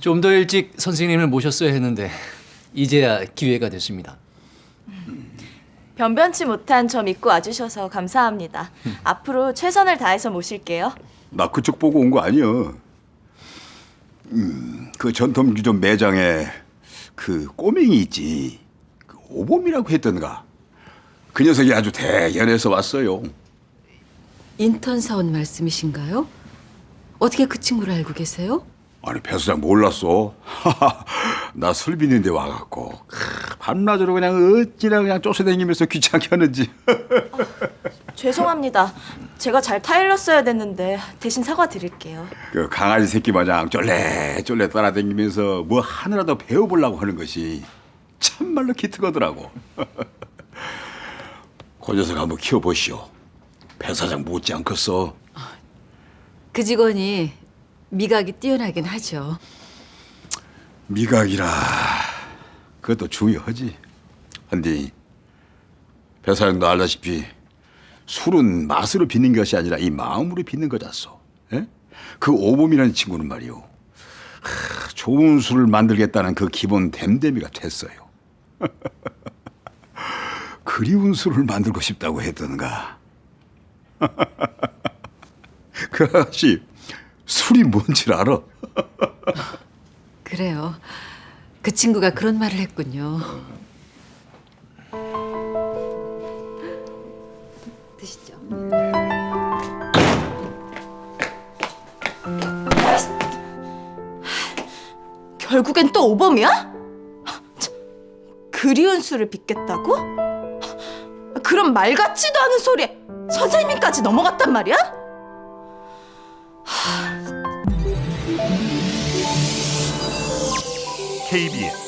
좀 더 일찍 선생님을 모셨어야 했는데 이제야 기회가 됐습니다. 변변치 못한 저 믿고 와주셔서 감사합니다. 앞으로 최선을 다해서 모실게요. 나 그쪽 보고 온 거 아니야. 음, 그 전통주점 매장에 그 꼬맹이 있지. 그 오범이라고 했던가. 그 녀석이 아주 대견해서 왔어요. 인턴 사원 말씀이신가요? 어떻게 그 친구를 알고 계세요? 아니 배 사장 몰랐어. 나 술비는데 와갖고 크, 밤낮으로 그냥 어찌나 그냥 쫓아다니면서 귀찮게 하는지. 죄송합니다. 제가 잘 타일렀어야 됐는데 대신 사과드릴게요. 그 강아지 새끼 마냥 쫄래쫄래 따라다니면서 뭐 하나라도 배워보려고 하는 것이 참말로 기특하더라고. 그 녀석 한번 키워보시오. 배 사장 못지 않겠어. 그 직원이 미각이 뛰어나긴 하죠. 미각이라 그것도 중요하지. 한데 배 사장도 알다시피 술은 맛으로 빚는 것이 아니라 이 마음으로 빚는 거잖소. 예? 그 오범이라는 친구는 말이오. 하, 좋은 술을 만들겠다는 그 기본 댐댐이가 됐어요. 그리운 술을 만들고 싶다고 했던가. 그 아가씨 술이 뭔지 알아? 그래요. 그 친구가 그런 말을 했군요. 드시죠. 결국엔 또 오범이야? 참, 그리운 술을 빚겠다고? 그럼 말 같지도 않은 소리에 선생님까지 넘어갔단 말이야? KBS